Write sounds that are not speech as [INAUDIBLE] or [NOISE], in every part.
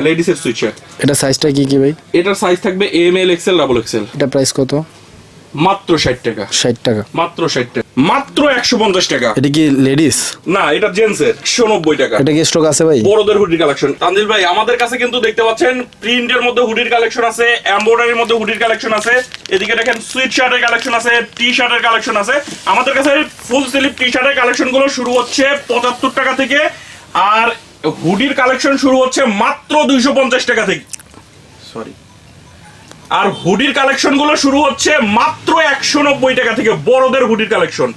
লেডিসের switch shirt এটা সাইজটা কি কি ভাই? এটার সাইজ থাকবে M L XL double XL এটা প্রাইস কত? মাত্র ষাট টাকা। ষাট টাকা। মাত্র ষাট টাকা। মাত্র একশো পঞ্চাশ টাকা। এটা কি লেডিস না এটা জেন্টসের একশো নব্বই টাকা। এটা কি স্টক আছে ভাই? বড়দের হুডির কালেকশন তানজিল ভাই আমাদের কাছে কিন্তু দেখতে পাচ্ছেন প্রিন্টের মধ্যে হুডির কালেকশন আছে এমব্রয়ডারির মধ্যে হুডির কালেকশন আছে এদিকে দেখেন সুইট শার্টের কালেকশন আছে টি শার্টের কালেকশন আছে। আমাদের কাছে ফুল স্লিভ টি শার্টের কালেকশনগুলো শুরু হচ্ছে পঁচাত্তর টাকা থেকে। আর হুডির কালেকশন শুরু হচ্ছে মাত্র দুইশো পঞ্চাশ টাকা থেকে। সরি আর হুডির কালেকশনগুলো শুরু হচ্ছে মাত্র একশো নব্বই টাকা থেকে বড়দের হুডির কালেকশন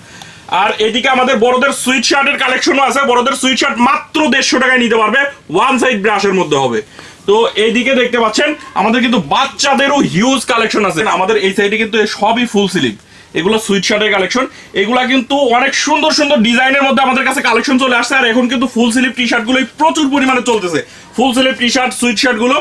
আর এদিকে আমাদের বড়দের সুইট শার্টের কালেকশনও আছে বড়দের সুইট শার্ট মাত্র দেড়শো টাকায় নিতে পারবে ওয়ান সাইড ব্রাশের মধ্যে হবে। তো এইদিকে দেখতে পাচ্ছেন আমাদের কিন্তু বাচ্চাদেরও হিউজ কালেকশন আছে। আমাদের এই সাইডে কিন্তু সবই ফুল স্লিভ এগুলো সুইট শার্টের কালেকশন এগুলা কিন্তু অনেক সুন্দর সুন্দর ডিজাইনের মধ্যে আমাদের কাছে কালেকশন চলে আসছে। আর এখন কিন্তু ফুল স্লিভ টি শার্ট গুলোই প্রচুর পরিমাণে চলতেছে। Full sleeve T shirt sweat শার্টগুলো।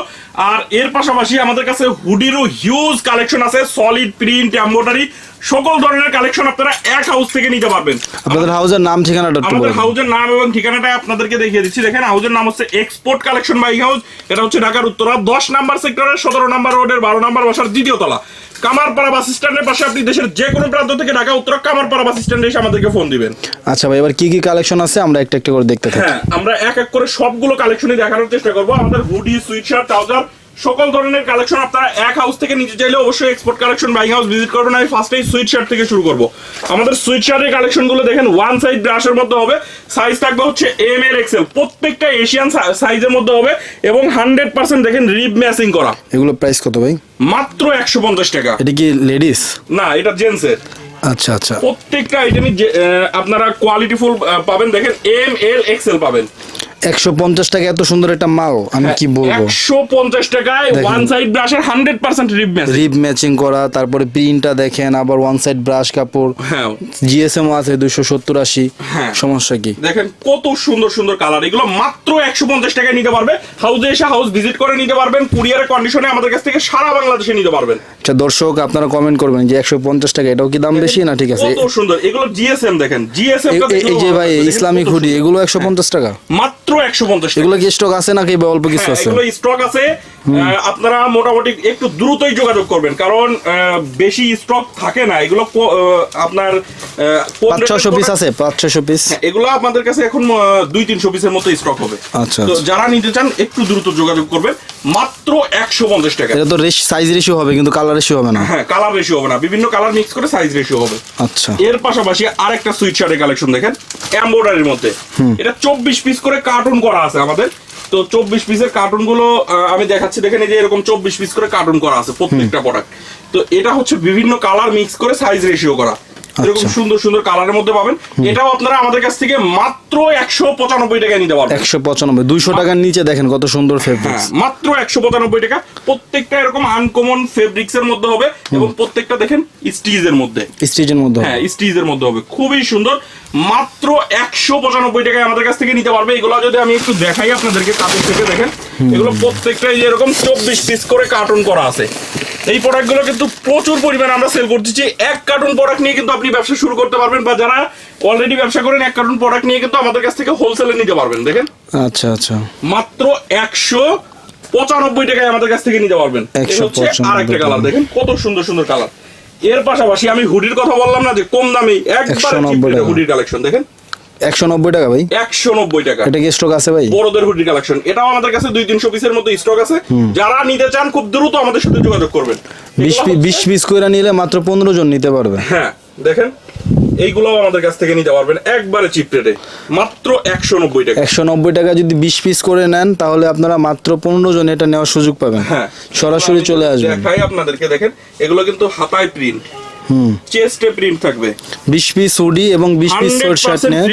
আর এর পাশাপাশি আমাদের কাছে হুডিরও হিউজ কালেকশন আছে। সলিড প্রিন্ট এম্ব্রয়ডারি সকল ধরনের কালেকশন আপনারা এক হাউস থেকে নিতে পারবেন। আপনাদের হাউসের নাম ঠিকানাটা আমাদের হাউজের নাম এবং ঠিকানাটা আপনাদেরকে দেখিয়ে দিচ্ছি। দেখেন হাউজের নাম হচ্ছে এক্সপোর্ট কালেকশন বাই হাউস এটা হচ্ছে ঢাকার উত্তরা দশ নাম্বার সেক্টরের সতেরো নাম্বার রোডের বারো নাম্বার বাসার দ্বিতীয় তলা। কামারপাড়া বাস স্ট্যান্ডের পাশে আপনি দেশের যে কোনো প্রান্ত থেকে ঢাকা উত্তরা কামারপাড়া বাস স্ট্যান্ডে এসে আমাদেরকে ফোন দিবেন। আচ্ছা ভাই এবার কি কি কালেকশন আছে? আমরা একটা একটা করে দেখতে থাকি। হ্যাঁ আমরা এক এক করে সবগুলো কালেকশনই দেখানোর চেষ্টা করব। আমাদের হুডি সুইট শার্ট ট্রাউজার সকল ধরনের কালেকশন আপনারা এক হাউস থেকে নিতে চাইলে অবশ্যই export collection buying house visit করবেন। আমি ফার্স্টেই সুইট শার্ট থেকে শুরু করব। আমাদের সুইট শার্টের কালেকশনগুলো দেখেন ওয়ান সাইড ব্রাশের মধ্যে হবে। সাইজ থাকবে হচ্ছে এম এল এক্সেল প্রত্যেকটা এশিয়ান সাইজের মধ্যে হবে এবং হান্ড্রেড পার্সেন্ট দেখেন রিপ ম্যাচিং করা। এগুলো প্রাইস কত ভাই? মাত্র একশো পঞ্চাশ টাকা। এটা কি লেডিস না এটা জেন্টসের আচ্ছা আচ্ছা। প্রত্যেকটা আইটেমই আপনারা কোয়ালিটি ফুল পাবেন। দেখেন এম এল এক্সেল পাবেন। একশো পঞ্চাশ টাকা এত সুন্দর একটা মাল আমি কি বলব? একশো পঞ্চাশ টাকায় one side ব্রাশের hundred percent match rib matching করা তারপরে প্রিন্টটা দেখেন আবার ওয়ান সাইড ব্রাশ কাপড়। হ্যাঁ। জিএসএম আছে দুশো সত্তর আশি হ্যাঁ। সমস্যা কি? দেখেন কত সুন্দর সুন্দর কালার এগুলো মাত্র একশো পঞ্চাশ টাকায় নিতে পারবে। হাউসে এসে হাউস ভিজিট করে নিতে পারবেন কুরিয়ারের কন্ডিশনে আমাদের কাছ থেকে সারা বাংলাদেশে নিতে পারবেন। আচ্ছা দর্শক আপনারা কমেন্ট করবেন যে একশো পঞ্চাশ টাকা এটাও কি দাম বেশি? না ঠিক আছে। কত সুন্দর এগুলো জিএসএম দেখেন জিএসএম এই যে ভাই ইসলামিক হুডি এগুলো একশো পঞ্চাশ টাকা? মাত্র একশো পঞ্চাশ টাকা। এগুলো কি স্টক আছে নাকি অল্প কিছু হ্যাঁ, আছে? এগুলো স্টক আছে। আপনারা মোটামুটি একটু দ্রুতই যোগাযোগ করবেন কারণ বেশি স্টক থাকে না। এগুলো আপনার পাঁচ ছশো পিস আছে পাঁচ ছশো পিস হ্যাঁ, এগুলো আপনাদের কাছে এখন দুই তিনশো পিসের মতো স্টক হবে। আচ্ছা, তো আচ্ছা। যারা নিতে চান একটু দ্রুত যোগাযোগ করবেন। মাত্র একশো পঞ্চাশ টাকা। এটা তো রেশ সাইজ রেশিও হবে কিন্তু কালার রেশিও হবে না। হ্যাঁ কালার রেশিও হবে না। বিভিন্ন কালার মিক্স করে সাইজ রেশিও হবে। আচ্ছা। এর পাশাপাশি আরেকটা সুইট শার্টের কালেকশন দেখেন এমব্রয়ডারির মধ্যে। এটা চব্বিশ পিস করে কার্টুন করা আছে আমাদের। তো চব্বিশ পিসের কার্টুনগুলো আমি দেখাচ্ছি দেখেন এই যে এরকম চব্বিশ পিস করে কার্টুন করা আছে প্রত্যেকটা প্রোডাক্ট তো এটা হচ্ছে বিভিন্ন কালার মিক্স করে সাইজ রেশিও করা। এরকম আচ্ছা। সুন্দর সুন্দর কালারের মধ্যে পাবেন। এটাও আপনারা আমাদের কাছ থেকে মাত্র একশো পঁচানব্বই টাকায় নিতে পারবেন। একশো পঁচানব্বই দুইশো টাকার নিচে দেখেন কত সুন্দর হ্যাঁ ফেব্রিক্স মাত্র একশো পঁচানব্বই টাকা। প্রত্যেকটা এরকম আনকমন ফেব্রিক্স এর মধ্যে হবে এবং প্রত্যেকটা দেখেন স্টিজের মধ্যে। স্টিচের মধ্যে হবে। হ্যাঁ স্টিজের মধ্যে হবে। খুবই সুন্দর। মাত্র একশো পঁচানব্বই টাকায় আমাদের কাছ থেকে নিতে পারবে। এগুলো যদি আমি একটু দেখাই আপনাদেরকে কাপড় থেকে দেখেন। এগুলো প্রত্যেকটাই এরকম চব্বিশ পিস করে কার্টুন করা আছে। এই প্রোডাক্টগুলো কিন্তু প্রচুর পরিমাণে আমরা সেল করতেছি। এক কার্টুন প্রোডাক্ট নিয়ে কিন্তু আপনি ব্যবসা শুরু করতে পারবেন বা যারা অলরেডি ব্যবসা করেন এক কার্টুন প্রোডাক্ট নিয়ে কিন্তু আমাদের কাছ থেকে হোলসেলে নিতে পারবেন দেখেন। আচ্ছা আচ্ছা। মাত্র একশো পঁচানব্বই টাকায় আমাদের কাছ থেকে নিতে পারবেন। এই 195 হচ্ছে আরেকটা টাকা। কালার দেখেন কত সুন্দর সুন্দর কালারের পাশাপাশি আমি হুডির কথা বললাম না যে কম দামে একবার হুডির কালেকশন দেখেন। একশো নব্বই টাকা ভাই। একশো নব্বই টাকা। এটা কি স্টক আছে ভাই? বড়দের হুডির কালেকশন এটাও আমাদের কাছে দুই তিনশো পিসের মতো স্টক আছে। যারা নিতে চান খুব দ্রুত আমাদের সাথে যোগাযোগ করবেন। বিশ এগুলো পিস করে নিলে মাত্র পনেরো জন নিতে পারবে। হ্যাঁ দেখেন এইগুলোও আমাদের কাছ থেকে নিতে পারবেন। একবারে চিপ রেটে মাত্র একশো নব্বই টাকা। একশো নব্বই টাকা যদি বিশ পিস করে নেন তাহলে আপনারা মাত্র পনেরো জন এটা নেওয়ার সুযোগ পাবেন। হ্যাঁ। সরাসরি চলে আসবেন। দেখাই আপনাদেরকে দেখেন এগুলো কিন্তু হাতায় প্রিন্ট চেস্টে প্রিন্ট থাকবে। বিশ পিস হুডি এবং বিশ পিস সোয়েট শার্ট নিয়ে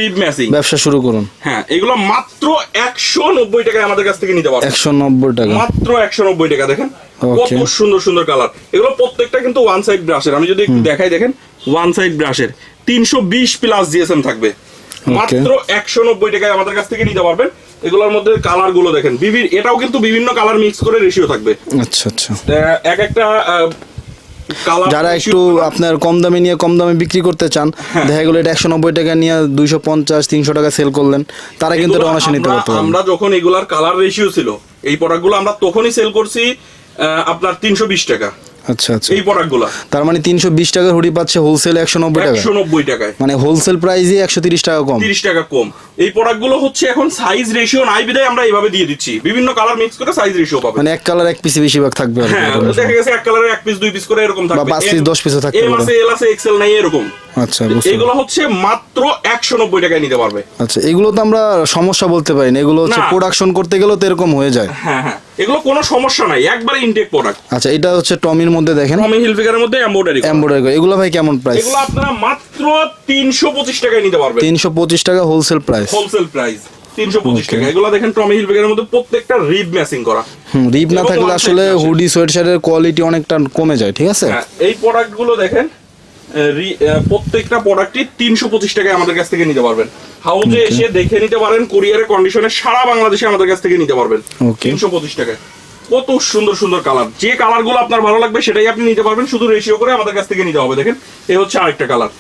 ব্যবসা শুরু করুন। হ্যাঁ এগুলো মাত্র একশো নব্বই টাকায় আমাদের কাছ থেকে নিতে পারবেন। একশো নব্বই টাকা। মাত্র একশো নব্বই টাকা দেখেন? কত সুন্দর সুন্দর কালার এগুলো প্রত্যেকটা কিন্তু ওয়ান সাইড ব্রাশের আমি যদি দেখাই দেখেন? ওয়ান সাইড ব্রাশের তিনশো বিশ প্লাস জিএসএম থাকবে। মাত্র একশো নব্বই টাকায় আমাদের কাছ থেকে নিতে পারবেন। এগুলোর মধ্যে কালারগুলো দেখেন। বিভিন্ন এটাও কিন্তু বিভিন্ন কালার মিক্স করে রেশিও থাকবে। আচ্ছা আচ্ছা। এক একটা যারা একটু আপনার কম দামে নিয়ে কম দামে বিক্রি করতে চান হ্যাঁ। দেখা গেলো এটা একশো নব্বই টাকা নিয়ে দুইশো পঞ্চাশ তিনশো টাকা সেল করলেন তারা কিন্তু এটা অনাসে নিতে পারতো আমরা যখন এগুলার কালার রেশিও ছিল এই প্রোডাক্টগুলো আমরা তখনই সেল করছি আপনার তিনশো বিশ টাকা আচ্ছা আচ্ছা। এই প্রোডাক্টগুলো তার মানে তিনশো বিশ টাকার হুডি পাচ্ছে হোলসেল একশো নব্বই টাকা? একশো নব্বই টাকায়। মানে হোলসেল একশো তিরিশ টাকা কম? তিরিশ টাকা কম। এই প্রোডাক্টগুলো হচ্ছে এখন সাইজ রেশিও নাই বিধায় আমরা এইভাবে দিয়ে দিচ্ছি। বিভিন্ন কালার মিক্স করে সাইজ রেশিও পাবেন মানে এক কালার এক পিসি বেশিরভাগ থাকবে আর হ্যাঁ দেখা গেছে এক কালারের এক পিস দুই পিস করে এরকম থাকবে। পাঁচ piece, দশ piece ও থাকতে এম আছে এল আছে এক্সেল নাই এরকম। আচ্ছা এগুলো হচ্ছে মাত্র একশো নব্বই টাকায় নিতে পারবে। আচ্ছা এগুলো তো আমরা সমস্যা বলতে পারি না। এগুলো হচ্ছে প্রোডাকশন করতে গেলেও তো এরকম হয়ে যায়। হ্যাঁ হ্যাঁ। এগুলো কোনো সমস্যা নাই একবারে ইনটেক প্রোডাক্ট আচ্ছা এটা হচ্ছে টমির মধ্যে দেখেন। টমি হিলফিগারের মধ্যে এমব্রয়ডারি এমব্রয়ডারি এগুলো ভাই কেমন প্রাইস এগুলো আপনারা মাত্র তিনশো পঁচিশ টাকায় নিতে পারবেন। তিনশো পঁচিশ টাকা হোলসেল প্রাইস হোলসেল প্রাইস তিনশো পঁচিশ Okay. টাকা। এগুলো দেখেন টমি হিলফিগারের মধ্যে প্রত্যেকটা রিব ম্যাচিং করা। হুম রিপ না থাকলে আসলে হুডি সোয়েট শার্টের কোয়ালিটি অনেকটা কমে যায় ঠিক আছে? হ্যাঁ এই প্রোডাক্টগুলো দেখেন প্রত্যেকটা প্রোডাক্টই তিনশো পঁচিশ টাকায় আমাদের কাছ থেকে নিতে পারবেন। হাউজে এসে দেখে নিতে পারেন কোরিয়ারের কন্ডিশনে সারা বাংলাদেশে আমাদের কাছ থেকে নিতে পারবেন। তিনশো পঁচিশ টাকায়। কত সুন্দর সুন্দর কালার যে কালারগুলো আপনার ভালো লাগবে সেটাই আপনি নিতে পারবেন। শুধু রেশিও করে আমাদের কাছ থেকে নিতে হবে দেখেন। এই হচ্ছে আরেকটা কালার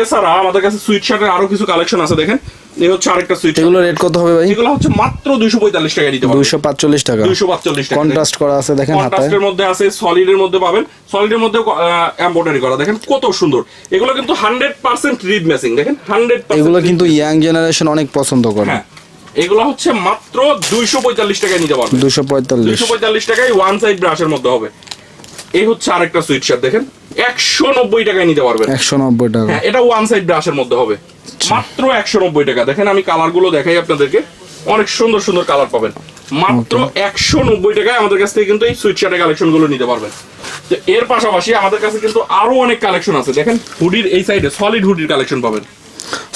এছাড়া আমাদের কাছে সুইট শার্টের আরও কিছু কালেকশন আছে দেখেন। এই হচ্ছে আরেকটা সুইট এগুলো রেট কত হবে ভাই? এগুলো হচ্ছে মাত্র দুইশো পঁয়তাল্লিশ টাকায় পারবেন। দুইশো পাঁচচল্লিশ টাকা। দুইশো পাঁচচল্লিশ টাকা। কন্ট্রাস্ট করা আছে দেখেন হাতায় কন্ট্রাস্টের মধ্যে আছে সলিডের মধ্যে পাবেন। সলিডের মধ্যে এমব্রয়ডারি করা। দেখেন কত সুন্দর। এগুলো কিন্তু হান্ড্রেড পার্সেন্ট রিড ম্যাচিং দেখেন হান্ড্রেড এগুলো কিন্তু ইয়াং জেনারেশন অনেক পছন্দ করে। হ্যাঁ। এগুলো হচ্ছে মাত্র দুইশো পঁয়তাল্লিশ টাকায় নিতে পারবেন। দুশো পঁয়তাল্লিশ। দুইশো পঁয়তাল্লিশ টাকায় ওয়ান সাইড ব্রাশের মধ্যে হবে। এই হচ্ছে আরেকটা সুইট শার্ট দেখেন। একশো নব্বই টাকায় নিতে পারবেন। একশো নব্বই টাকা। হ্যাঁ এটা ওয়ান সাইড ব্রাশের মধ্যে হবে। মাত্র একশো নব্বই টাকা। দেখেন আমি কালারগুলো দেখাই আপনাদেরকে। অনেক সুন্দর সুন্দর কালার পাবেন। মাত্র একশো নব্বই টাকায় আমাদের কাছ থেকে কিন্তু এই সুইট শার্টের কালেকশনগুলো নিতে পারবেন। তো এর পাশাপাশি আমাদের কাছে কিন্তু আরও অনেক কালেকশন আছে। দেখেন হুডির এই সাইডে সলিড হুডির কালেকশন পাবেন।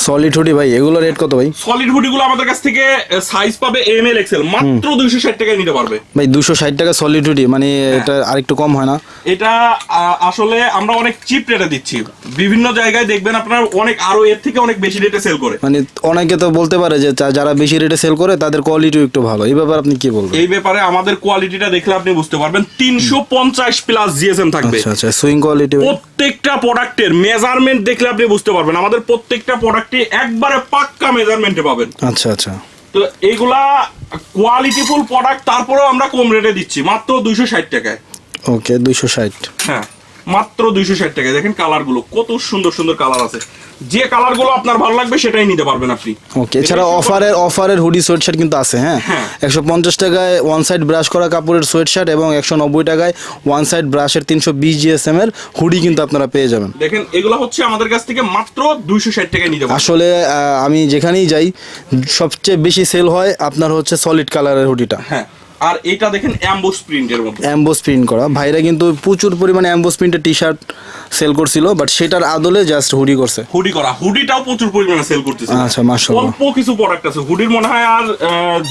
সলিড হুডি ভাই এগুলো রেট কত ভাই? সলিড হুডি গুলো আমাদের কাছ থেকে সাইজ পাবে এম এল এক্সেল মাত্র দুইশো ষাট টাকায় নিতে পারবে। ভাই দুশো ষাট টাকা সলিড হুডি মানে হ্যাঁ। এটা আরেকটু কম হয় না? এটা আসলে আমরা অনেক চিপ রেটে দিচ্ছি। বিভিন্ন জায়গায় দেখবেন আপনার অনেক আরও এর থেকে অনেক বেশি রেটে সেল করে। মানে অনেকে তো বলতে পারে যে যারা বেশি রেটে সেল করে তাদের কোয়ালিটি একটু ভালো। এই ব্যাপারে আপনি কি বলবেন? এই ব্যাপারে আমাদের কোয়ালিটিটা দেখলে আপনি বুঝতে পারবেন। তিনশো পঞ্চাশ প্লাস জিএসএম থাকবে। আচ্ছা আচ্ছা সুইং কোয়ালিটি প্রত্যেকটা প্রোডাক্টের মেজারমেন্ট দেখলে আপনি বুঝতে পারবেন। আমাদের প্রত্যেকটা প্রোডাক্টে একবারে পাক্কা মেজারমেন্টে পাবেন। আচ্ছা আচ্ছা। তো এইগুলা কোয়ালিটিফুল প্রোডাক্ট তারপরেও আমরা কম রেটে দিচ্ছি মাত্র দুইশো ষাট টাকায়। ওকে দুইশো ষাট। হ্যাঁ মাত্র দুইশো ষাট টাকায়। দেখেন কালারগুলো কত সুন্দর সুন্দর কালার আছে। যে কালারগুলো আপনার ভালো লাগবে সেটাই নিতে পারবেন আপনি। ওকে এছাড়া অফারের অফারের হুডি সোয়েট শার্ট কিন্তু আছে হ্যাঁ? হ্যাঁ। একশো পঞ্চাশ টাকায় ওয়ান সাইড ব্রাশ করা কাপড়ের সোয়েট শার্ট এবং একশো নব্বই টাকায় ওয়ান সাইড ব্রাশের তিনশো বিশ জিএসএম এর হুডি কিন্তু আপনারা পেয়ে যাবেন। দেখেন এগুলো হচ্ছে আমাদের কাছ থেকে মাত্র দুইশো ষাট টাকায় নিতে আসলে আমি যেখানেই যাই সবচেয়ে বেশি সেল হয় আপনার হচ্ছে সলিড কালারের হুডিটা হ্যাঁ। আর এটা দেখেন অ্যাম্বোস প্রিন্টের মধ্যে। অ্যাম্বোস প্রিন্ট করা। ভাইরা কিন্তু প্রচুর পরিমাণে অ্যাম্বোস প্রিন্টের টি শার্ট সেল করছিল বাট সেটার আদলে জাস্ট হুডি করছে। হুডি করা। হুডিটাও প্রচুর পরিমাণে সেল করতেছে আচ্ছা, মাশাআল্লাহ। অল্প কিছু প্রোডাক্ট আছে। হুডির মনে হয় আর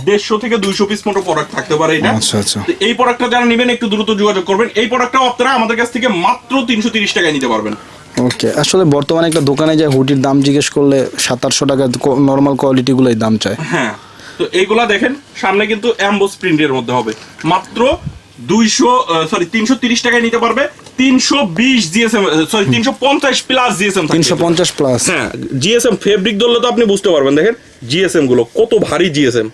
দেড়শো থেকে দুইশো পিস মতো প্রোডাক্ট থাকতে পারে এটা। আচ্ছা, আচ্ছা। এই প্রোডাক্টটা যারা নেবেন একটু দ্রুত যোগাযোগ করবেন। এই প্রোডাক্টটাও আপনারা আমাদের কাছ থেকে মাত্র তিনশো তিরিশ টাকায় নিতে পারবেন। ওকে আসলে বর্তমানে একটা দোকানে যায় হুডির দাম জিজ্ঞেস করলে সাত আটশো টাকা নর্মাল কোয়ালিটিগুলোই দাম চায়। হ্যাঁ। তো এইগুলা দেখেন সামনে কিন্তু অ্যাম্বোস প্রিন্টের মধ্যে হবে। মাত্র দুইশো সরি তিনশো তিরিশ টাকায় নিতে পারবে। তিনশো বিশ জিএসএম সরি তিনশো পঞ্চাশ প্লাস জিএসএম তিনশো পঞ্চাশ প্লাস হ্যাঁ জিএসএম ফেব্রিক ধরলে তো আপনি বুঝতে পারবেন। দেখেন জিএসএমগুলো কত ভারী জিএসএম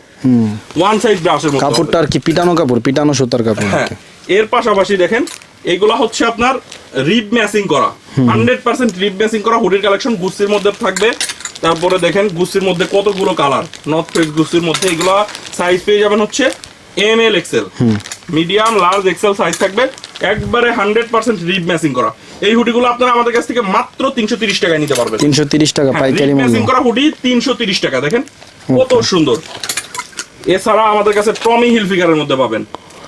ওয়ান সাইড ব্রাশের কাপড়টা আর কি পিটানো কাপড় পিটানো সুতার কাপড় হ্যাঁ এর পাশাপাশি দেখেন এগুলা হচ্ছে আপনার রিব ম্যাচিং করা। হান্ড্রেড পার্সেন্ট রিব ম্যাচিং করা হুডির কালেকশন গুস্তির মধ্যে থাকবে। তারপরে দেখেন গুস্তির মধ্যে কতগুলো কালার নর্থ ফেস গুস্তির মধ্যে এগুলা সাইজ পেয়ে যাবেন হচ্ছে M L XL medium large XL size থাকবে। একবারে হান্ড্রেড পার্সেন্ট রিপ ম্যাচিং করা। এই হুডিগুলো আপনারা আমাদের কাছ থেকে মাত্র তিনশো তিরিশ টাকায় নিতে পারবেন। তিনশো তিরিশ টাকা পাইকারি ম্যাচিং করা হুডি তিনশো তিরিশ টাকা দেখেন? কত সুন্দর। এছাড়া আমাদের কাছে টমি হিল ফিগারের মধ্যে পাবেন।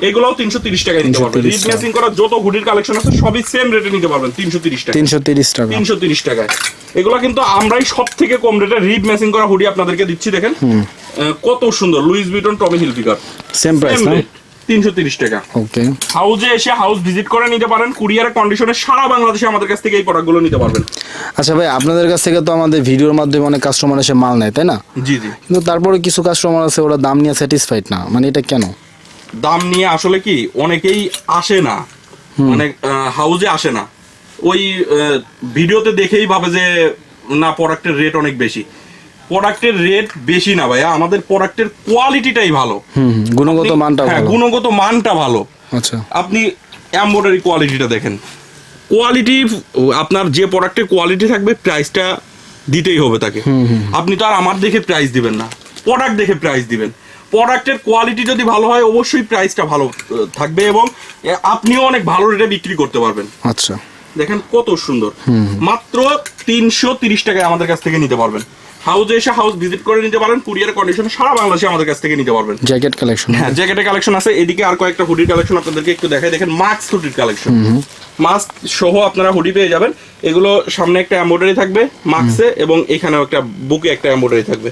এগুলোও তিনশো তিরিশ টাকায় নিতে পারবেন। 330 রিড ম্যাচিং করা যত হুডির কালেকশন আছে সবই সেম রেটে নিতে পারবেন তিনশো তিরিশ টাকা তিনশো তিরিশ টাকা। তিনশো তিরিশ টাকায়। এগুলো কিন্তু আমরাই সব থেকে কম রেটে রিড ম্যাচিং করা হুডি আপনাদেরকে দিচ্ছি দেখেন। কত সুন্দর। Louis Vuitton Tommy Hill same price তিনশো তিরিশ টাকা। ওকে হাউজে এসে হাউস ভিজিট করে নিতে পারেন কুরিয়ারের কন্ডিশনে সারা বাংলাদেশে আমাদের কাছ থেকে এই প্রোডাক্টগুলো নিতে পারবেন। আচ্ছা ভাই আপনাদের কাছ থেকে তো আমাদের ভিডিওর মাধ্যমে অনেক কাস্টমার এসে মাল নেয় তাই না? জি জি। কিন্তু তারপরে কিছু কাস্টমার আছে ওরা দাম নিয়ে স্যাটিসফাইড না। মানে এটা কেন? দাম নিয়ে আসলে কি অনেকেই আসে না। মানে হাউজে আসে না। ওই ভিডিওতে দেখেই ভাবে যে না প্রোডাক্টের রেট অনেক বেশি। প্রোডাক্টের রেট বেশি না ভাইয়া। আমাদের প্রোডাক্টের কোয়ালিটিটাই ভালো। গুণগত মানটা হ্যাঁ গুণগত মানটা ভালো। আচ্ছা। আপনি এমব্রয়ডারি কোয়ালিটিটা দেখেন। কোয়ালিটি আপনার যে প্রোডাক্টের কোয়ালিটি থাকবে প্রাইসটা দিতেই হবে তাকে। আপনি তো আর আমার দেখে প্রাইস দিবেন না। প্রোডাক্ট দেখে প্রাইস দিবেন। প্রোডাক্টের কোয়ালিটি যদি ভালো হয় অবশ্যই প্রাইসটা ভালো থাকবে এবং আপনিও অনেক ভালো রেটে বিক্রি করতে পারবেন। আচ্ছা। দেখেন কত সুন্দর। মাত্র তিনশো তিরিশ টাকায় আমাদের কাছ থেকে নিতে পারবেন। হাউসে এসে হাউস ভিজিট করে নিতে পারেন কুরিয়ার কন্ডিশনে সারা বাংলাদেশে আমাদের কাছ থেকে নিতে পারবেন। Jacket collection. হ্যাঁ জ্যাকেটের কালেকশন আছে এদিকে আর কয়েকটা হুডির কালেকশন আপনাদেরকে একটু দেখাই। দেখেন মাস্ক হুডির কালেকশন। মাস্ক সহ আপনারা হুডি পেয়ে যাবেন। এগুলো সামনে একটা এমব্রয়ডারি থাকবে মাস্কে এবং এখানেও একটা বুকে একটা এমব্রয়ডারি থাকবে।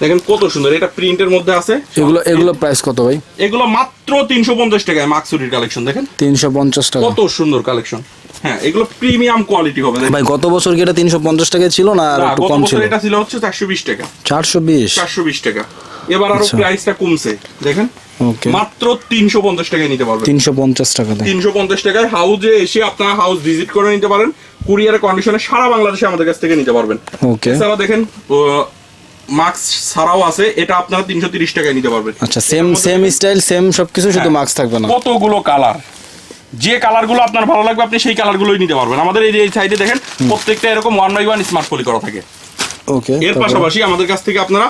দেখেন কত সুন্দর এটা প্রিন্টের মধ্যে আছে। এগুলো এগুলো প্রাইস কত ভাই? এগুলো মাত্র তিনশো পঞ্চাশ টাকায় মাস্ক হুডির কালেকশন দেখেন। তিনশো পঞ্চাশ টাকা। কত সুন্দর কালেকশন হ্যাঁ এগুলো প্রিমিয়াম কোয়ালিটি হবে ভাই গত বছর কি এটা তিনশো পঞ্চাশ টাকা ছিল না আর একটু কম ছিল? এটা ছিল হচ্ছে চারশো বিশ টাকা। চারশো বিশ? চারশো বিশ টাকা। এবার আরও আচ্ছা। প্রাইসটা কমছে দেখেন। মাত্র তিনশো পঞ্চাশ টাকায় নিতে পারবেন। তিনশো পঞ্চাশ টাকা তিনশো পঞ্চাশ টাকায় হাউজে এসে আপনারা হাউস ভিজিট করে নিতে পারেন। কুরিয়ারের কন্ডিশনে সারা বাংলাদেশে আমাদের কাছ থেকে নিতে পারবেন। ওকে। এছাড়া দেখেন মাস্ক ছাড়াও আছে এটা আপনারা তিনশো তিরিশ টাকায় নিতে পারবেন। আচ্ছা সেম সেম স্টাইল সেম সবকিছু শুধু হ্যাঁ। মাস্ক থাকবে না। কতগুলো কালার যে কালারগুলো আপনার ভালো লাগবে আপনি সেই কালারগুলোই নিতে পারবেন। আমাদের এই যে এই সাইডে দেখেন প্রত্যেকটা এরকম one by one smart poly করা থাকে। ওকে এর পাশাপাশি আমাদের কাছ থেকে আপনারা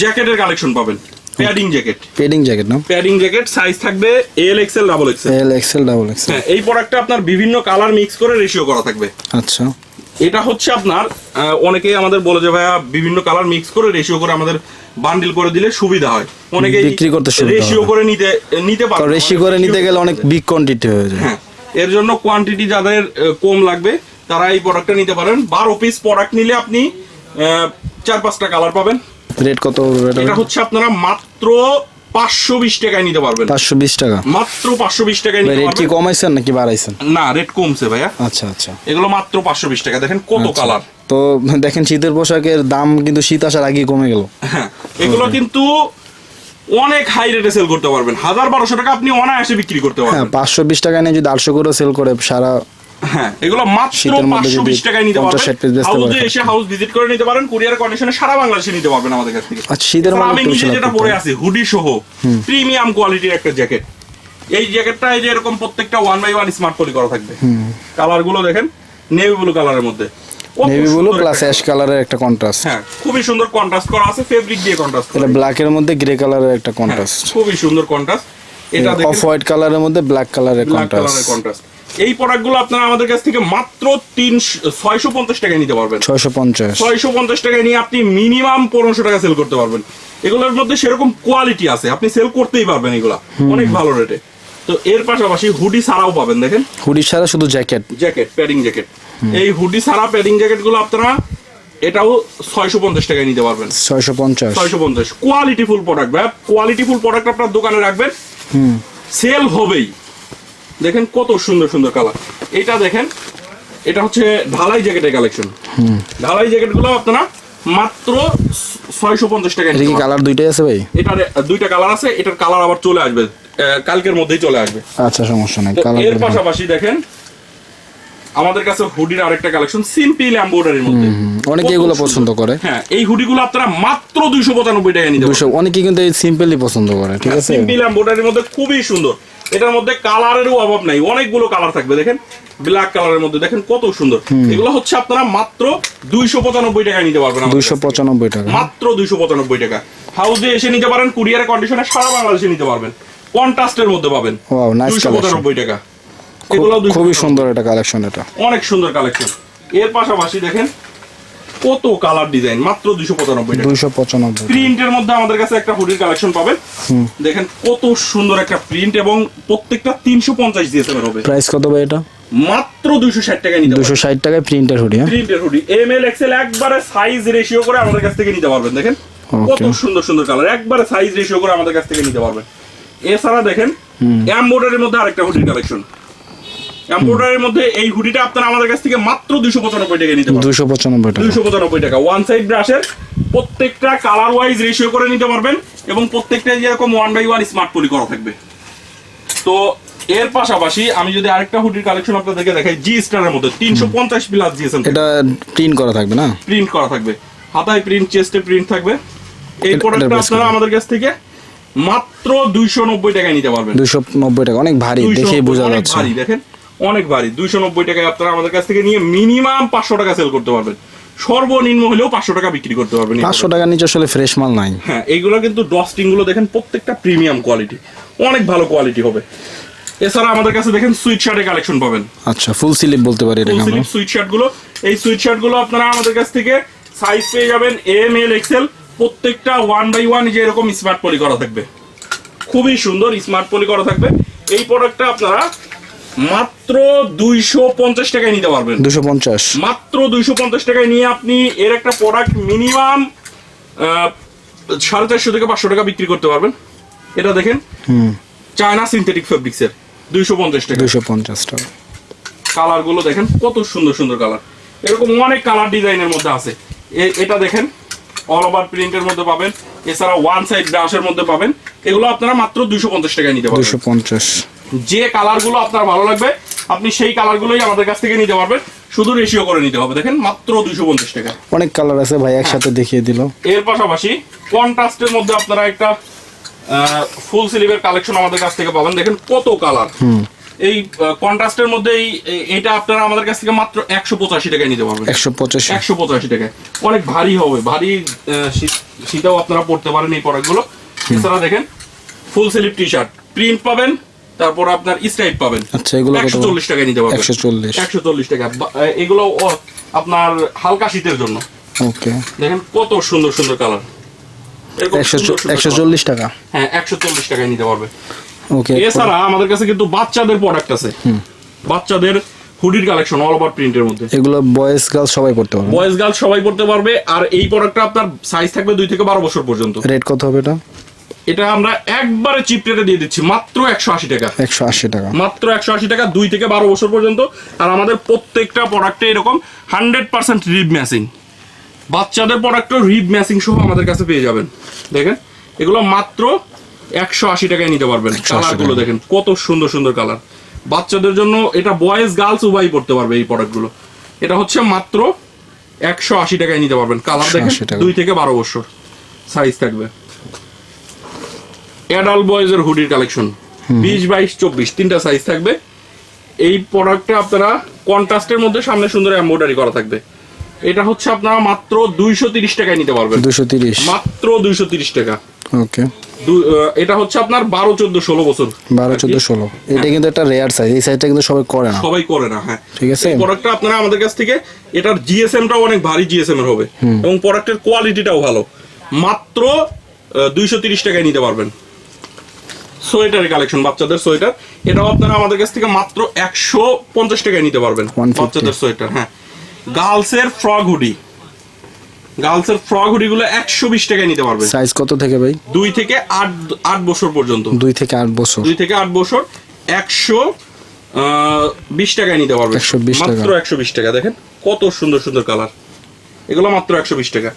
জ্যাকেটের কালেকশন পাবেন। প্যাডিং জ্যাকেট প্যাডিং জ্যাকেট না প্যাডিং জ্যাকেট সাইজ থাকবে L XL double XL L XL double XL হ্যাঁ এই প্রোডাক্টটা আপনার বিভিন্ন কালার মিক্স করে রেশিও করা থাকবে। আচ্ছা। এটা হচ্ছে আপনার আহ, অনেকেই আমাদের বলে যে ভাইয়া বিভিন্ন কালার মিক্স করে রেশিও করে আমাদের বান্ডিল করে দিলে সুবিধা হয়। অনেকে বিক্রি করতে সুবিধা রেশিও করে নিতে নিতে পারে কারণ রেশি করে নিতে গেলে অনেক বিগ কোয়ান্টিটি হয়ে যায়। হ্যাঁ এর জন্য কোয়ান্টিটি যাদের কম লাগবে তারা এই প্রোডাক্টটা নিতে পারেন। বারো পিস প্রোডাক্ট নিলে আপনি চার পাঁচটা কালার পাবেন। রেট কত এটা হচ্ছে আপনারা মাত্র পাঁচশো বিশ টাকায় নিতে পারবেন। পাঁচশো বিশ টাকা। মাত্র পাঁচশো বিশ টাকায় নিতে রেট কি কমাইছেন নাকি বাড়াইছেন? না রেট কমছে ভাইয়া। আচ্ছা আচ্ছা। এগুলো মাত্র পাঁচশো বিশ টাকা। দেখেন কত আচ্ছা। কালার তো দেখেন শীতের পোশাকের দাম কিন্তু শীত আসার আগেই কমে গেল। হ্যাঁ এগুলো কিন্তু অনেক হাই রেটে সেল করতে পারবেন। হাজার বারোশো টাকা আপনি অনায়াসে বিক্রি করতে হ্যাঁ পারবেন। পাঁচশো বিশ টাকা নিয়ে যদি আটশো করে সেল করে সারা হ্যাঁ [LAUGHS] এগুলো মাত্র শীতের মধ্যে পাঁচশো যদি বিশ টাকায় নিতে পারবেন। 60 piece বেচতে হাউসে এসে হাউস ভিজিট করে নিতে পারেন কুরিয়ার কন্ডিশনে সারা বাংলাদেশে নিতে পারবেন আমাদের কাছ থেকে। আচ্ছা, শীতের মধ্যে আমি নিজে যেটা পরে আছি হুডি সহ প্রিমিয়াম কোয়ালিটির একটা জ্যাকেট এই জ্যাকেটটা এই যে এরকম প্রত্যেকটা one by one smart poly করা থাকবে। কালারগুলো দেখেন নেভি ব্লু কালারের মধ্যে। নেভি ব্লু প্লাস অ্যাশ কালারের একটা কন্ট্রাস্ট হ্যাঁ খুবই সুন্দর কন্ট্রাস্ট করা আছে ফেব্রিক দিয়ে কন্ট্রাস্ট এটা ব্ল্যাকের মধ্যে গ্রে কালারের একটা কন্ট্রাস্ট খুবই সুন্দর কন্ট্রাস্ট এটা অফ হোয়াইট কালারের মধ্যে ব্ল্যাক কালারের ব্ল্যাক কন্ট্রাস্ট কালারের কন্ট্রাস্ট এই প্রোডাক্টগুলো আপনারা আমাদের কাছ থেকে মাত্র তিন ছয়শো পঞ্চাশ টাকায় নিতে পারবেন। ছয়শো পঞ্চাশ। ছয়শো পঞ্চাশ টাকায় নিয়ে আপনি মিনিমাম পনেরোশো টাকা সেল করতে পারবেন। এগুলোর মধ্যে সেরকম কোয়ালিটি আছে। আপনি সেল করতেই পারবেন এগুলা। অনেক ভালো রেটে তো এর পাশাপাশি হুডি ছাড়াও পাবেন দেখেন। হুডি ছাড়া শুধু জ্যাকেট জ্যাকেট প্যাডিং জ্যাকেট এই হুডি ছাড়া প্যাডিং জ্যাকেটগুলো আপনারা এটাও ছয়শো পঞ্চাশ টাকায় নিতে পারবেন। ছয়শো পঞ্চাশ। ছয়শো পঞ্চাশ। কোয়ালিটি ফুল প্রোডাক্ট ভাই কোয়ালিটি ফুল প্রোডাক্ট আপনার দোকানে রাখবেন। হুম। সেল হবেই। দেখেন কত সুন্দর সুন্দর কালার এটা দেখেন এটা হচ্ছে ঢালাই জ্যাকেটের কালেকশন ঢালাই জ্যাকেটগুলো আপনারা মাত্র ছয়শো পঞ্চাশ টাকা কালার দুইটাই আছে ভাই? এটার দুইটা কালার আছে এটার কালার আবার চলে আসবে কালকের মধ্যেই চলে আসবে। আচ্ছা সমস্যা নাই এর পাশাপাশি দেখেন আমাদের কাছে হুডির আরেকটা কালেকশন সিম্পল এমব্রয়ডারির মধ্যে। অনেকে এগুলো পছন্দ করে। হ্যাঁ এই হুডিগুলো আপনারা মাত্র দুইশো পঁচানব্বই টাকা নিতে দুশো অনেকে কিন্তু এই সিম্পলি পছন্দ করে ঠিক আছে? সিম্পল এমব্রয়ডারির মধ্যে খুবই সুন্দর। এটার মধ্যে কালারেরও অভাব নাই। অনেকগুলো কালার থাকবে দেখেন। ব্ল্যাক কালারের মধ্যে দেখেন কত সুন্দর। এগুলো হচ্ছে আপনারা মাত্র দুইশো পঁচানব্বই টাকায় নিতে পারবেন দুইশো পঁচানব্বই টাকা। মাত্র দুইশো পঁচানব্বই টাকা। হাউসে এসে নিতে পারেন কুরিয়ারের কন্ডিশনে সারা বাংলাদেশে নিতে পারবেন। কন্ট্রাস্টের মধ্যে পাবেন। দুইশো পঁচানব্বই টাকা। এগুলো খুবই সুন্দর এটা কালেকশন এটা। অনেক সুন্দর কালেকশন এর পাশাপাশি দেখেন কত কালার ডিজাইন মাত্র দুইশো পঁচানব্বই দুইশো পঁচানব্বই প্রিন্টের মধ্যে আমাদের কাছে একটা হুডির কালেকশন পাবেন। দেখেন কত সুন্দর একটা প্রিন্ট এবং প্রত্যেকটা তিনশো পঞ্চাশ দিয়েছেন হবে। প্রাইস কত ভাই এটা? মাত্র দুইশো ষাট টাকা নিতে দুশো ষাট টাকায় প্রিন্টের হুডি প্রিন্টের হুডি এম এল এক্সেল একবারে সাইজ রেশিও করে আমাদের কাছ থেকে নিতে পারবেন দেখেন? কত সুন্দর সুন্দর কালার একবারে সাইজ রেশিও করে আমাদের কাছ থেকে নিতে পারবেন। এছাড়া দেখেন এমব্রয়ডারির মধ্যে আরেকটা হুডির কালেকশন এমব্রয়ডারির মধ্যে এই হুডিটা আপনারা আমাদের কাছ থেকে মাত্র দুশো পঁচানব্বই টাকা নিতে পারবেন। দুশো পঁচানব্বই টাকা। দুইশো পঁচানব্বই টাকা। ওয়ান সাইড ব্রাশের প্রত্যেকটা কালার ওয়াইজ রেশিও করে নিতে পারবেন এবং প্রত্যেকটা যেরকম one by one smart poly করা থাকবে। তো এর পাশাপাশি আমি যদি আরেকটা হুডির কালেকশন আপনাদেরকে দেখাই জি স্টারের মধ্যে তিনশো পঞ্চাশ প্লাস জিএসএম এটা প্রিন্ট করা থাকবে না? প্রিন্ট করা থাকবে। হাতায় প্রিন্ট চেস্টে প্রিন্ট থাকবে। এই প্রোডাক্টটা আপনারা আমাদের কাছ থেকে মাত্র দুইশো নব্বই টাকায় নিতে পারবেন। দুইশো নব্বই টাকা। অনেক ভারী 290 দেখেই বোঝা যাচ্ছে। ভারী দেখেন? অনেক ভারী দুইশো নব্বই টাকায় আপনারা আমাদের কাছ থেকে নিয়ে মিনিমাম পাঁচশো টাকা সেল করতে পারবেন। সর্বনিম্ন হলেও পাঁচশো টাকা বিক্রি করতে পারবেন পাঁচশো টাকার নিচে আসলে ফ্রেশ মাল নাই। হ্যাঁ এইগুলো কিন্তু ডস্টিংগুলো দেখেন প্রত্যেকটা প্রিমিয়াম কোয়ালিটি অনেক ভালো কোয়ালিটি হবে। এছাড়া আমাদের কাছে দেখেন সুইট শার্টের কালেকশন পাবেন। আচ্ছা ফুল স্লিপ বলতে পারি সুইট শার্টগুলো এই সুইট শার্টগুলো আপনারা আমাদের কাছ থেকে সাইজ পেয়ে যাবেন এম এল এক্সেল প্রত্যেকটা ওয়ান বাই ওয়ান যে এরকম স্মার্ট পলি করা থাকবে। খুবই সুন্দর স্মার্ট পলি করা থাকবে। এই প্রোডাক্টটা আপনারা মাত্র দুইশো পঞ্চাশ টাকায় নিতে পারবেন। দুশো পঞ্চাশ। মাত্র দুইশো পঞ্চাশ টাকায় নিয়ে আপনি এর একটা প্রোডাক্ট মিনিমাম সাড়ে চারশো থেকে পাঁচশো টাকা বিক্রি করতে পারবেন। এটা দেখেন চায়না সিনথেটিক ফেব্রিক্সের দুইশো পঞ্চাশ টাকা। দুশো পঞ্চাশ টাকা। কালারগুলো দেখেন কত সুন্দর সুন্দর কালার এরকম অনেক কালার ডিজাইনের মধ্যে আছে। এটা দেখেন অল ওভার প্রিন্টের মধ্যে পাবেন। এছাড়া ওয়ান সাইড ব্রাশের মধ্যে পাবেন। এগুলো আপনারা মাত্র দুইশো পঞ্চাশ টাকায় নিতে পারবেন। দুশো পঞ্চাশ। যে কালারগুলো আপনার ভালো লাগবে আপনি সেই কালার গুলোই আমাদের কাছ থেকে নিতে পারবেন। শুধু রেশিও করে নিতে হবে দেখেন মাত্র দুশো পঞ্চাশ টাকা। অনেক কালার আছে ভাই একসাথে দেখিয়ে দিল এর পাশাপাশি কন্ট্রাস্টের মধ্যে আপনারা একটা ফুল স্লিভের কালেকশন আমাদের কাছ থেকে পাবেন। দেখেন কত কালার এই কন্ট্রাস্টের মধ্যে এটা আপনারা আমাদের কাছ থেকে মাত্র একশো পঁচাশি টাকায় নিতে পারবেন। একশো পঁচাশি। একশো পঁচাশি টাকায়। অনেক ভারী হবে। ভারী শীতেও আপনারা পড়তে পারেন এই প্রোডাক্টগুলো এছাড়া দেখেন full sleeve T shirt print পাবেন তারপর আপনার স্ট্রাইপ পাবেন। আচ্ছা এগুলো কত একশো চল্লিশ টাকায় নিতে পারবেন। একশো চল্লিশ। একশো চল্লিশ টাকা। এগুলো আপনার হালকা শীতের জন্য। ওকে। দেখেন কত সুন্দর সুন্দর কালার। একশো একশো চল্লিশ টাকা? হ্যাঁ একশো চল্লিশ টাকায় নিতে পারবে। ওকে এছাড়া আমাদের কাছে কিন্তু বাচ্চাদের প্রোডাক্ট আছে। বাচ্চাদের হুডির কালেকশন অল ওভার প্রিন্টের মধ্যে। এগুলো বয়েজ গার্লস সবাই পড়তে পারবে। বয়েজ গার্ল সবাই পড়তে পারবে। আর এই প্রোডাক্টটা আপনার সাইজ থাকবে দুই থেকে বারো বছর পর্যন্ত। রেট কত হবে এটা? এটা আমরা একবারে চিপ রেটে দিয়ে দিচ্ছি মাত্র একশো আশি টাকা। একশো আশি টাকা। মাত্র একশো আশি টাকা দুই থেকে বারো বছর পর্যন্ত। আর আমাদের প্রত্যেকটা প্রোডাক্টে এরকম হান্ড্রেড পার্সেন্ট রিব ম্যাচিং বাচ্চাদের প্রোডাক্টও রিব ম্যাচিং সহ আমাদের কাছে পেয়ে যাবেন। দেখেন এগুলো মাত্র একশো আশি টাকায় নিতে পারবেন। 180 কালারগুলো দেখেন কত সুন্দর সুন্দর কালার বাচ্চাদের জন্য এটা বয়েজ গার্লস উভয়ই পড়তে পারবে এই প্রোডাক্টগুলো এটা হচ্ছে মাত্র একশো আশি টাকায় নিতে পারবেন। কালার দেখেন 180 দুই থেকে বারো বছর। সাইজ থাকবে। অ্যাডাল বয়েজের হুডির কালেকশন বিশ বাইশ চব্বিশ তিনটা সাইজ থাকবে। এই প্রোডাক্টটা আপনারা কন্ট্রাস্টের মধ্যে সামনে সুন্দর এমব্রয়ডারি করা থাকবে। এটা হচ্ছে আপনারা মাত্র দুইশো তিরিশ টাকায় নিতে পারবেন। দুশো তিরিশ। মাত্র দুইশো তিরিশ টাকা। ওকে। এটা হচ্ছে আপনার বারো চোদ্দ ষোলো বছর। বারো চোদ্দ ষোলো। এটা কিন্তু একটা রেয়ার সাইজ এই সাইজটা কিন্তু সবাই করে না। সবাই করে না হ্যাঁ। ঠিক আছে। প্রোডাক্টটা আপনারা আমাদের কাছ থেকে এটার জিএসএমটাও অনেক ভারী জিএসএম এর হবে। এবং প্রোডাক্টের কোয়ালিটিটাও ভালো। মাত্র দুইশো তিরিশ টাকায় নিতে পারবেন। সোয়েটারের কালেকশন বাচ্চাদের সোয়েটার। এটাও আপনারা আমাদের কাছ থেকে মাত্র একশো পঞ্চাশ টাকায় নিতে পারবেন বাচ্চাদের সোয়েটার হ্যাঁ। গার্লসের ফ্রক হুডি। গার্লসের ফ্রক হুডি গুলো একশো বিশ টাকায় নিতে পারবেন। সাইজ কত থেকে ভাই? দুই থেকে আট আট বছর পর্যন্ত। দুই থেকে আট বছর। দুই থেকে আট বছর একশো বিশ টাকায় নিতে পারবে 120 টাকা। মাত্র একশো বিশ টাকা দেখেন কত সুন্দর সুন্দর কালার। এগুলো মাত্র একশো বিশ টাকা।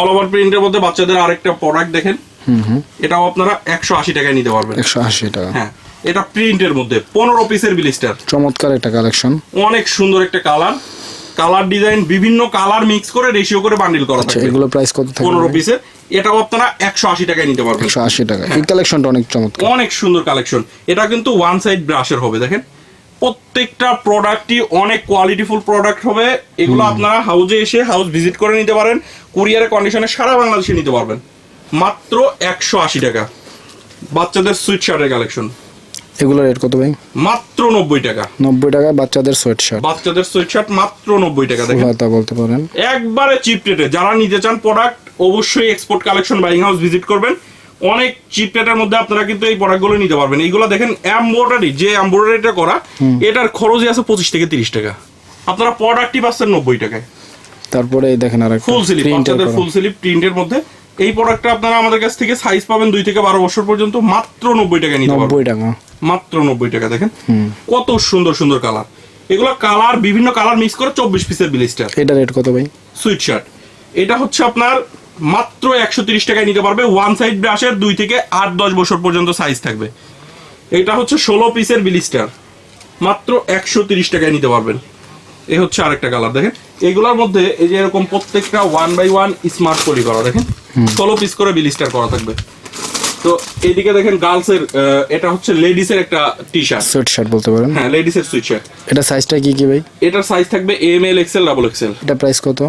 অল ওভার প্রিন্টের মধ্যে বাচ্চাদের আরেকটা প্রোডাক্ট দেখেন। এটাও আপনারা একশো আশি টাকায় নিতে পারবেন। একশো আশি টাকা। হ্যাঁ এটা প্রিন্টের মধ্যে পনেরো পিসের বিলিস্টার চমৎকার একটা কালেকশন। অনেক সুন্দর একটা কালার। কালার ডিজাইন বিভিন্ন কালার মিক্স করে রেশিও করে বান্ডিল করা আচ্ছা থাকবে। এগুলো প্রাইস কত থাকবে? পনেরো পিসের। এটাও আপনারা একশো আশি টাকায় নিতে পারবেন। একশো আশি টাকা। এই কালেকশনটা অনেক চমৎকার। অনেক সুন্দর কালেকশন। এটা কিন্তু ওয়ান সাইড ব্রাশের হবে দেখেন। প্রত্যেকটা প্রোডাক্টই অনেক কোয়ালিটিফুল প্রোডাক্ট হবে। এগুলো আপনারা হাউজে এসে হাউস ভিজিট করে নিতে পারেন। কুরিয়ারের কন্ডিশনে সারা বাংলাদেশে নিতে পারবেন। মাত্র একশো আশি টাকা। বাচ্চাদের সুইট শার্টের কালেকশন এগুলো রেট কত ভাই? মাত্র নব্বই টাকা। নব্বই টাকা বাচ্চাদের সোয়েট শার্ট বাচ্চাদের সুইট শার্ট মাত্র নব্বই টাকা দেখেন। হাতা বলতে পারেন। একবারে চিপ রেটে যারা নিতে চান প্রোডাক্ট অবশ্যই export collection buying house visit করবেন। অনেক চিপ রেটের মধ্যে আপনারা কিন্তু এই প্রোডাক্টগুলো নিতে পারবেন। এইগুলো দেখেন এমব্রয়ডারি যে এমব্রয়ডারিটা করা এটার খরচই আছে পঁচিশ থেকে তিরিশ টাকা। আপনারা প্রোডাক্টই পাচ্ছেন নব্বই টাকায়। তারপরে দেখেন আর ফুল স্লিপ বাচ্চাদের ফুল স্লিপ প্রিন্টের মধ্যে। এই প্রোডাক্টটা আপনারা আমাদের কাছ থেকে সাইজ পাবেন দুই থেকে বারো বছর পর্যন্ত মাত্র নব্বই টাকায় নিতে পারবেন। টাকা। মাত্র নব্বই টাকা দেখেন। কত সুন্দর সুন্দর কালার এগুলো কালার বিভিন্ন কালার মিক্স করে চব্বিশ পিসের বিলিস্টার এটা রেট কত ভাই? সুইট শার্ট এটা হচ্ছে আপনার মাত্র একশো তিরিশ টাকায় নিতে পারবে। ওয়ান সাইড ব্রাশের দুই থেকে আট দশ বছর পর্যন্ত সাইজ থাকবে। এটা হচ্ছে ষোলো পিসের বিলিস্টার মাত্র একশো তিরিশ টাকায় নিতে পারবেন। এই হচ্ছে আরেকটা কালার দেখেন। এগুলোর মধ্যে এই যে এরকম প্রত্যেকটা one by one smart poly করা দেখেন। ষোলো পিস করে বিলিস্টার করা থাকবে। তো এইদিকে দেখেন গার্লসের এটা হচ্ছে লেডিসের একটা টি শার্ট সোয়েট শার্ট বলতে পারেন। হ্যাঁ লেডিসের সুইট শার্ট এটা সাইজটা কি কি ভাই? এটার সাইজ থাকবে M L XL double XL এটা প্রাইস কত?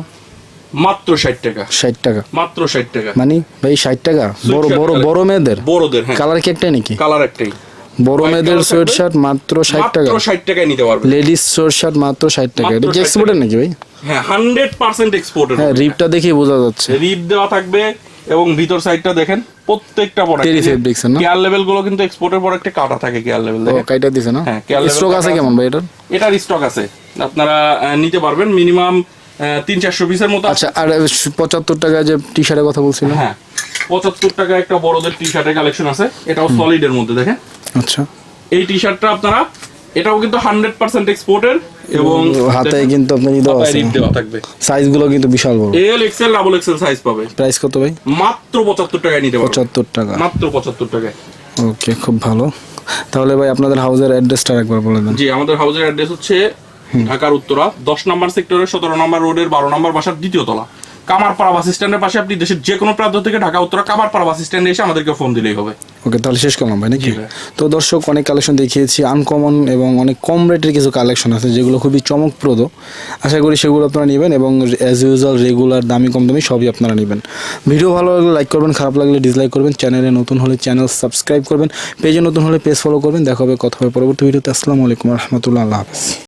মাত্র ষাট টাকা। ষাট টাকা। মাত্র ষাট টাকা। মানে ভাই ষাট টাকা? বড় বড় বড় মেয়েদের? বড়দের হ্যাঁ। কালার কি একটাই নাকি? কালার একটাই। বড় মেয়েদের সোয়েট শার্ট মাত্র ষাট টাকা। ষাট টাকায় নিতে পারবে। লেডিস সোয়েট শার্ট মাত্র ষাট টাকা। এটা কি এক্সপোর্টের নাকি ভাই? হ্যাঁ হান্ড্রেড পার্সেন্ট এক্সপোর্টের হ্যাঁ রিপটা দেখেই বোঝা যাচ্ছে। রিপ দেওয়া থাকবে এবং ভিতর সাইডটা দেখেন প্রত্যেকটা Terry fabrics এর না? কেয়ার লেভেলগুলো কিন্তু এক্সপোর্টের পর একটা কাটা থাকে কেয়ার লেভেল দেখেন। কাইটা দিছে না? হ্যাঁ, কেয়ার স্টক আছে কেমন ভাই এটার? এটার স্টক আছে। আপনারা নিতে পারবেন মিনিমাম তিন চারশো পিসের মতো। আচ্ছা আর পঁচাত্তর টাকা যে টি শার্টের কথা বলছিলাম। হ্যাঁ। পঁচাত্তর টাকা একটা বড়দের টি শার্টের কালেকশন আছে। এটাও সলিডের মধ্যে দেখেন। আচ্ছা। এই টি শার্টটা আপনারা এটাও কিন্তু হান্ড্রেড পার্সেন্ট এক্সপোর্টের এবং হাতে কিন্তু আপনার দেওয়া আছে দেওয়া। থাকবে। সাইজগুলো কিন্তু বিশাল বড়। L XL double XL size পাবে। প্রাইস কত ভাই? মাত্র পঁচাত্তর টাকায় নিতে পারবে পঁচাত্তর টাকা। মাত্র পঁচাত্তর টাকায়। ওকে খুব ভালো। তাহলে ভাই আপনাদের হাউসের অ্যাড্রেসটা একবার বলে দেন। জি আমাদের হাউসের অ্যাড্রেস হচ্ছে ঢাকার উত্তরা দশ নম্বর সেক্টরের সতেরো নম্বর রোডের বারো নম্বর বাসার দ্বিতীয় তলা। কামারপাড়া বাস স্ট্যান্ডের পাশে আপনি দেশের যে কোনো প্রান্ত থেকে ঢাকা উত্তরা কামারপাড়া বাস স্ট্যান্ডে এসে আমাদেরকে ফোন দিলেই হবে। ওকে তাহলে শেষ করলাম ভাই নাকি? তো দর্শক অনেক কালেকশন দেখিয়েছি আনকমন এবং অনেক কম রেটের কিছু কালেকশন আছে যেগুলো খুবই চমকপ্রদ। আশা করি সেগুলো আপনারা নেবেন এবং অ্যাজ ইউজুয়াল রেগুলার দামি কম দামি সবই আপনারা নেবেন। ভিডিও ভালো লাগলে লাইক করবেন খারাপ লাগলে ডিসলাইক করবেন চ্যানেলে নতুন হলে চ্যানেল সাবস্ক্রাইব করবেন পেজে নতুন হলে পেজ ফলো করবেন দেখা হবে কথা হবে পরবর্তী ভিডিওতে। আসসালামু আলাইকুম রহমতুল্লাহ আল্লাহ হাফেজ।